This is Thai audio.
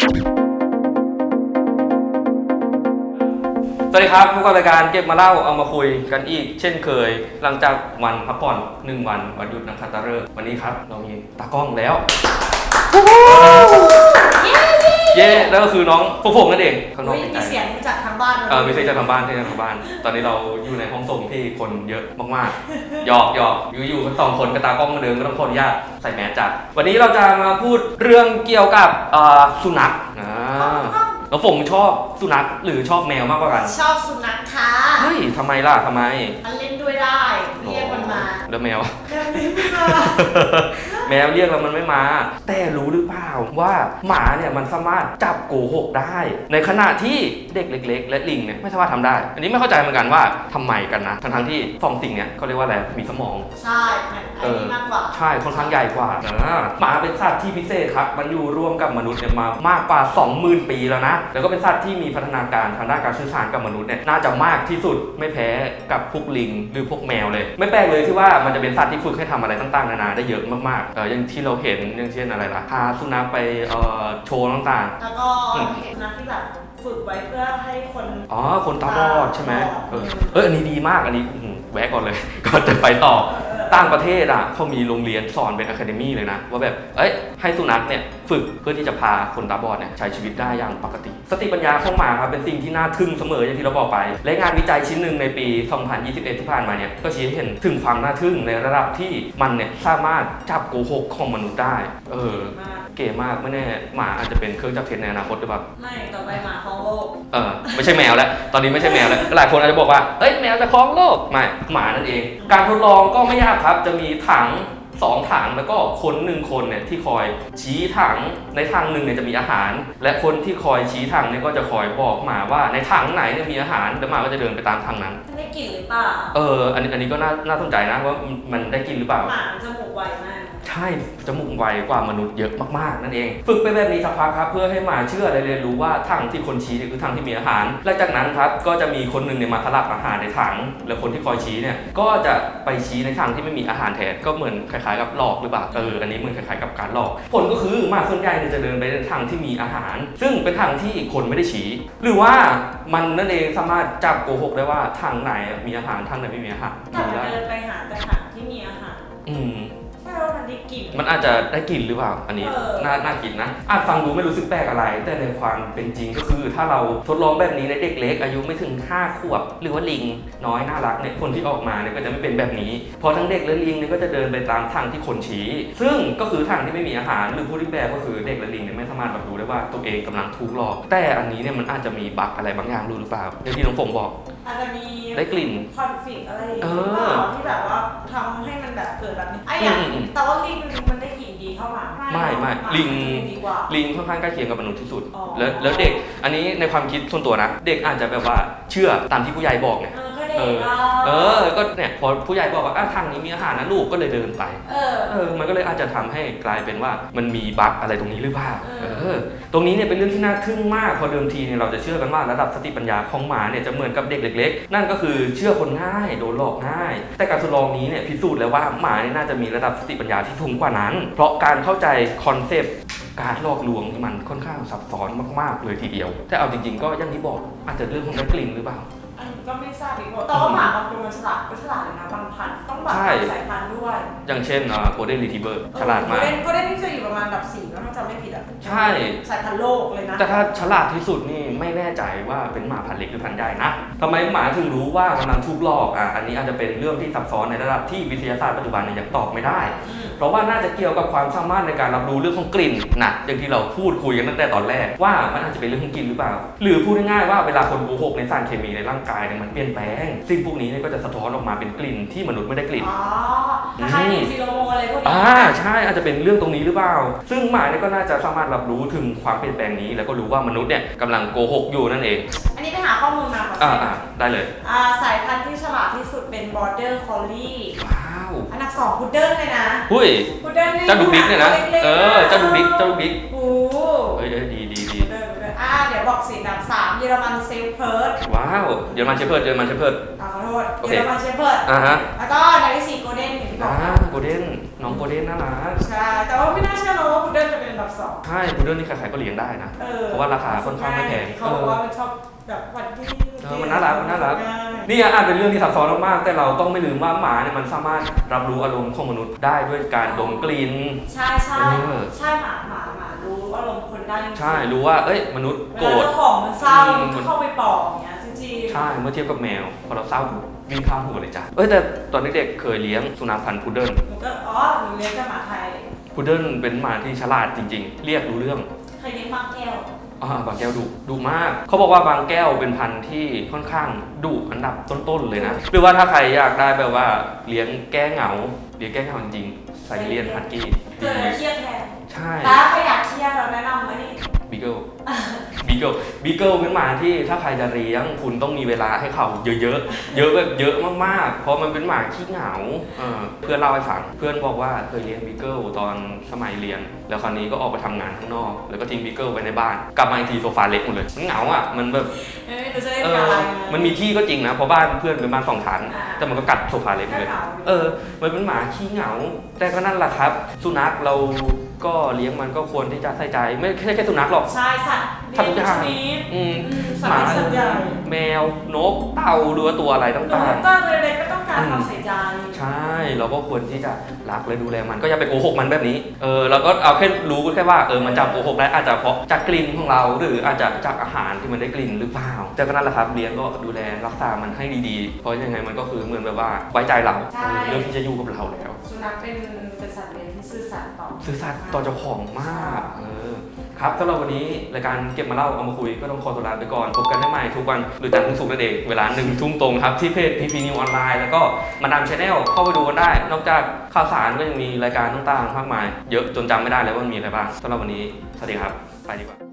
สวัสดีครับพบกับรายการเก็บมาเล่าเอามาคุยกันอีก เช่นเคย หลังจากวันพักผ่อนหนึ่งวันวันหยุดนักขัตฤกษ์วันนี้ครับ เรามีตากล้องแล้ว เย้แล้วก็คือน้องพวกผมนั่นเองข้างนอกอุ๊ยไกลมีเสียงจากทางบ้านๆเออไม่ใช่จะทำบ้านไม่ใช่จะทำบ้าน ตอนนี้เราอยู่ในห้องส่งที่คนเยอะมากๆหยอกหยอกอยู่อยู่กันสองคนกับตากล้องเหมือนเดิมก็ต้องขออนุญาตใส่แมสจัดวันนี้เราจะมาพูดเรื่องเกี่ยวกับเอ่อสุนัขอ่าน้องฝงชอบสุนัขหรือชอบแมวมากกว่ากันชอบสุนัขค่ะเฮ้ยทำไมล่ะทำไมมันเล่นด้วยได้ เรียกมันมาแล้วแมว เรียกมันมา แมวเรียกแล้วมันไม่มา แต่รู้หรือเปล่าว่าหมาเนี่ยมันสามารถจับโกหกได้ ในขณะที่เด็กเล็ก ๆ และลิงเนี่ยไม่สามารถทำได้ อันนี้ไม่เข้าใจเหมือนกันว่าทำไมกันนะทั้งๆที่สองสิ่งเนี่ยเขาเรียกว่าอะไรมีสมอง ใช่มันอันนี้มากกว่า ใช่ค่อนข้างใหญ่กว่าอ่าหมาเป็นสัตว์ที่พิเศษครับ มันอยู่ร่วมกับมนุษย์เนี่ยมามากกว่า 20,000 ปีแล้วนะ แล้วก็เป็นสัตว์ที่มีพัฒนาการทางด้านการสื่อสารกับมนุษย์เนี่ยน่าจะมากที่สุดไม่แพ้กับพวกลิงหรือพวกแมวเลย ไม่แปลกเลยที่ว่ามันจะเป็นสัตว์ที่ฝึกให้ทำอะไรต่างๆนานาได้เยอะมากๆเอออย่างที่เราเห็นอย่างเช่นอะไรล่ะพาสุนัขไปเอ่อโชว์ต่างแล้วก็อืมเห็นสุนัขที่แบบฝึกไว้เพื่อให้คนๆอ๋อคนตาบอดใช่ไหมเอออืมเอออันนี้ดีมากอันนี้อื้อหือแวะก่อนเลย ก่อนจะไปต่อเออ ต่างประเทศอะเขามีโรงเรียนสอนเป็นอะคาเดมี่เลยนะ ว่าแบบเอ้ยให้สุนัขเนี่ยฝึกเพื่อที่จะพาคนตาบอดเนี่ยใช้ชีวิตได้อย่างปกติ สติปัญญาของหมาครับเป็นสิ่งที่น่าทึ่งเสมออย่างที่เราบอกไป และงานวิจัยชิ้นหนึ่งในปี 2021 ที่ผ่านมาเนี่ยก็ชี้ให้เห็นถึงความน่าทึ่งในระดับที่มันเนี่ยสามารถจับโกหกของมนุษย์ได้ เออ กเก๋มากไม่แน่หมาอาจจะเป็นเครื่องจับเท็จในอนาคตหรือเปล่าไม่ต่อไปหมาของโลกเออไม่ใช่แมวแล้ว ตอนนี้ไม่ใช่แมวแล้วหลายคนอาจจะบอกว่าเอ้ยแมวจะครองโลกไม่หมานั่นเอง การทดลองก็ไม่ยากครับจะมีถังสองถังแล้วก็คนหนึ่งคนเนี่ยที่คอยชี้ถังในถังหนึ่งเนี่ยจะมีอาหาร และคนที่คอยชี้ถังเนี่ยก็จะคอยบอกหมาว่าในถังไหนเนี่ยมีอาหารแล้วหมาก็จะเดินไปตามถังนั้นมันได้กลิ่นหรือเปล่าเอออันนี้อันนี้ก็น่าน่าสนใจนะว่ามันได้กินหรือเปล่าหมามันจมูกไวมาก ใช่จมูกไวกว่ามนุษย์เยอะมากๆ นั่นเอง ฝึกไปแบบนี้สักพักครับเพื่อให้หมาเชื่อและเรียนรู้ว่าถังที่คนชี้เนี่ยคือถังที่มีอาหารและจากนั้นครับก็จะมีคนหนึ่งเนี่ยมาสลับอาหารในถัง แล้วคนที่คอยชี้เนี่ยก็จะไปชี้ในถังที่ไม่มีอาหารแทนก็เหมือนคล้ายๆกับหลอกหรือเปล่าเอออันนี้เหมือนคล้ายๆกับการหลอกผลก็คือหมาส่วนใหญ่เนี่ยจะเดินไปในถังที่มีอาหาร ซึ่งเป็นถังที่คนไม่ได้ชี้ หรือว่ามันนั่นเองสามารถจับโกหกได้ว่าถังไหนมีอาหารถังไหนไม่มีอาหารแต่ดูมันได้เดินไปหาแต่ถังที่มีอาหาร อืมใช่ว่ามัน ได้กลิ่น มันอาจจะได้กลิ่นหรือเปล่า อันนี้เออ น่าน่ากินนะอาจฟังดูไม่รู้สึกแปลกอะไร แต่ในความเป็นจริงก็คือ ถ้าเราทดลองแบบนี้ในเด็กเล็ก อายุไม่ถึง 5 ขวบ หรือว่าลิงน้อยน่ารักเนี่ยคนที่ออกมาเนี่ยก็จะไม่เป็นแบบนี้พอทั้งเด็กและลิงเนี่ยก็จะเดินไปตามทางที่คนชี้ ซึ่งก็คือทางที่ไม่มีอาหารหรือผู้ที่แปลก็คือเด็กและลิงเนี่ยไม่สามารถรับรู้ได้ว่าตัวเองกำลังถูกหลอก แต่อันนี้เนี่ยมันอาจจะมีบั๊กอะไรบางอย่างรู้หรือเปล่าอย่างที่น้องฝงบอก อาจจะมีได้กลิ่นคอนฟ lict อะไรอย่างเอเงี้ยอหรือเปล่าที่แบบว่าทำให้มันแบบเกิดแบบนี้ไอ้อย่างอืมอืมแต่ว่าลิงมันได้กลิ่นดีเท่าหมาไม่ไม่หาลิงดีกว่า ลิงค่อนข้างใกล้เคียงกับมนุษย์ที่สุด อ๋อ แล้วแล้วเด็กอันนี้ในความคิดส่วนตัวนะ เด็กอาจจะแบบว่าเชื่อตามที่ผู้ใหญ่บอกไงเออก็ เด็กอะเออ ก็เนี่ยพอผู้ใหญ่บอกว่าอะทางนี้มีอาหารนะลูกก็เลยเดินไป เออ เออ มันก็เลยอาจจะทำให้กลายเป็นว่ามันมีบั๊กอะไรตรงนี้หรือเปล่า เออ เออ ตรงนี้เนี่ยเป็นเรื่องที่น่าทึ่งมาก พอเดิมทีเนี่ยเราจะเชื่อกันว่าระดับสติปัญญาของหมาเนี่ยจะเหมือนกับเด็กเล็กๆ นั่นก็คือเชื่อคนง่ายโดนหลอกง่าย แต่การทดลองนี้เนี่ยพิสูจน์แล้วว่าหมาเนี่ยน่าจะมีระดับสติปัญญาที่สูงกว่านั้น เพราะการเข้าใจคอนเซปต์การหลอกลวงที่มันค่อนข้างซับซ้อนมากๆเลยทีเดียว แต่เอาจริงๆ ก็อย่างที่บอกอาจจะเรื่องของได้กลิ่นหรือเปล่าอันนี้ ก็ไม่ทราบอีกว่าแต่ว่าหมาบางตัวมันฉลาดก็ฉลาดเลยนะบางพันธุ์ต้องแบบใช่ สายพันธุ์ด้วยอย่างเช่นโกลเด้นรีทิเบอร์ฉลาดมากเล่นก็ได้นี่จะอยู่ประมาณแบบสี่แล้วถ้าจำไม่ผิดอะใช่ สายพันธุ์โลกเลยนะแต่ถ้าฉลาดที่สุดนี่ไม่แน่ใจว่าเป็นหมาพันธุ์เล็กหรือพันธุ์ใหญ่นะทำไมหมาถึงรู้ว่ากำลังถูกหลอกอะอันนี้อาจจะเป็นเรื่องที่ซับซ้อนในระดับที่วิทยาศาสตร์ปัจจุบันเนี่ยยังตอบไม่ได้ อืม เพราะว่าน่าจะเกี่ยวกับความสามารถในการรับรู้เรื่องของกลิ่นนะอย่างที่เราพูดคุยกันตั้งแต่ตอนแรกว่ามันอาจจะเป็นเรื่องของกลิ่นหรือเปล่า หรือพูดง่ายๆว่าเวลาคนโกหกในสารเคมีในร่างกายเนี่ยมันเปลี่ยนแปลงสิ่งพวกนี้เนี่ยก็จะสะท้อนออกมาเป็นกลิ่นที่มนุษย์ไม่ได้กลิ่นอ๋อคล้ายๆมีฟิโลโมนอะไรพวกนี้อ่าใช่อาจจะเป็นเรื่องตรงนี้หรือเปล่า ซึ่งหมาเนี่ยก็น่าจะสามารถรับรู้ถึงความเปลี่ยนแปลงนี้ แล้วก็รู้ว่ามนุษย์เนี่ยกำลังโกหกอยู่นั่นเอง อันนี้ไปหาข้อมูลมาขออ่าเช็คอ่าได้เลย อ่าสายพันธุ์ที่ฉลาดที่สุดเป็น border collie ว้าวอันดับสองพุดเดิ้ลเลยนะหุ้ย พุดเดิ้ลนี่เจ้าดุกดิกเนี่ยนะล็กๆเออเจ้าดุกดิกเจ้าดุกดิกโอ้โหเอ้ยเอ้ยดีดีดีพุดเดิ้ลพุดเดิ้ลอ่าเดี๋ยวบอกสีอันดับสามเยอรมันเซลเพิร์ดว้าวเยอรมันเชฟเพิร์ดเยอรมันเชฟเพิร์ด อ่าขอโทษโอเค เยอรมันเชฟเพิร์ดอ่าฮะแล้วก็อันดับที่สี่โกลเด้นอย่างที่บออ่ากโกลเด้นน้องโกลเด้นน่ารักใช่แต่ว่าไม่น่าเชื่อเนอะว่าพุดเดิ้ลดิลจะเป็นอันดับสองใช่พุดเดิ้ลนี่ใครๆก็เลี้ยงได้นะออเพราะว่าราคาค่อนข้างไม่แพงเขาบอกว่ามันชอบแบบวันที่เออมันน่ารักมันน่ารักง่ายนี่อาจเป็นเรื่องที่ซับซ้อนมากๆแต่เราต้องไม่ลืมว่าหมาเนี่ยมันสามารถรับรู้อารมณ์ของมนุษย์ได้ด้วยการดมกลิ่น ใช่ใช่เออ ใช่หมาหมาหมารู้อารมณ์คนได้จริงๆใช่รู้ว่าเอ้ยมนุษย์เวโกรลาธ เจ้าของมันเศร้าอืม มันเข้าไปปลอบอย่างเงี้ยจริงๆ ใช่เมื่อเทียบกับแมวพอเราเศร้าวิ่งข้ามหัวเลยจ้ะเอ้ยแต่ตอนเด็กๆเคยเลี้ยงสุนัขพันธุ์พุดเดิ้ลหนูก็อ๋อหนูเลี้ยงกับหมาไทยพุดเดิ้ลเป็นหมาที่ฉลาดจริง ๆ เรียกรู้เรื่อง เคยเลี้ยงหมาแก้ว อ่าบางแก้วดุดุมาก เขาบอกว่าบางแก้วเป็นพันธุ์ที่ค่อนข้างดุอันดับต้นๆเลยนะหรือว่าถ้าใครอยากได้แบบว่าเลี้ยงแก้เหงาเลี้ยงแก้เหงาจริงๆไซเลียนฮัตกี้เกิดอะไรเครียดแทนใช่ แล้วถ้าอยากเครียดเราแนะนำอันนี้บีเกิล บีเกิลบีเกิลเป็นหมาที่ถ้าใครจะเลี้ยง คุณต้องมีเวลาให้เขาเยอะๆ เยอะแบบเยอะมากๆ เพราะมันเป็นหมาขี้เหงาเออเพื่อนเล่าให้ฟังเพื่อนบอกว่าเคยเลี้ยงบีเกิลตอนสมัยเรียน แล้วคราวนี้ก็ออกไปทำงานข้างนอก แล้วก็ทิ้งบีเกิลไว้ในบ้าน กลับมาอีกทีโซฟาเล็กหมดเลย มันเหงาอะ มันแบบเอ้ยหนูจะได้เอเป็นออะไรมันมีที่ก็จริงนะเพราะบ้านเพื่อนเป็นบ้านสองชั้น แต่มันก็กัดโซฟาเล็กหมดเลยเหงาเออ มันเป็นหมาขี้เหงา แต่ก็นั่นแหละครับ สุนัขเรา ก็เลี้ยงมันก็ควรที่จะใส่ใจ ไม่ใช่แค่สุนัขหรอก ใช่สัตว์สัตว์ทุกอย่างชนิดอืมอืมหสัตมาว์เล็กสัตว์ใหญ่แมวนกเต่าหรือว่าตัวอะไรหนูต่างก็เล็กๆก็ต้อง การความใส่ใจๆใช่เราก็ควรที่จะรักและดูแลมันก็อย่าไปโกหกมันแบบนี้เออเราก็เอาแค่รู้แค่ว่าเออมันจับโกหกได้อาจจะเพราะจากกลิ่นของเรา หรืออาจจะจากอาหารที่มันได้กลิ่นหรือเปล่าแต่ก็นั่นแหละครับเลี้ยงก็ดูแลรักษามันให้ดีๆ เพราะยังไงมันก็คือเหมือนแบบว่าไว้ใจเราใช่ เรื่องที่จะอยู่กับเราแล้ว สุนัขเป็นเป็นสัตว์เลี้ยงที่ซื่อสัตย์ต่อซื่อสัตย์ต่อเจ้าของมากเออ ครับสำหรับวันนี้รายการเก็บมาเล่าเอามาคุยก็ต้องขอตัวลาไปก่อน พบกันได้ใหม่ทุกวันหรือจันทร์ถึงศุกร์นั่นเองเวลาหนึ่งทุ่มตรงครับ ที่เพจพีพีนิวออนไลน์แล้วก็มาดามชาแนลเข้าไปดูกันได้ นอกจากข่าวสารก็ยังมีรายการต่างๆมากมาย เยอะจนจำไม่ได้แล้วว่ามันมีอะไรบ้างสำหรับวันนี้สวัสดีครับไปดีกว่า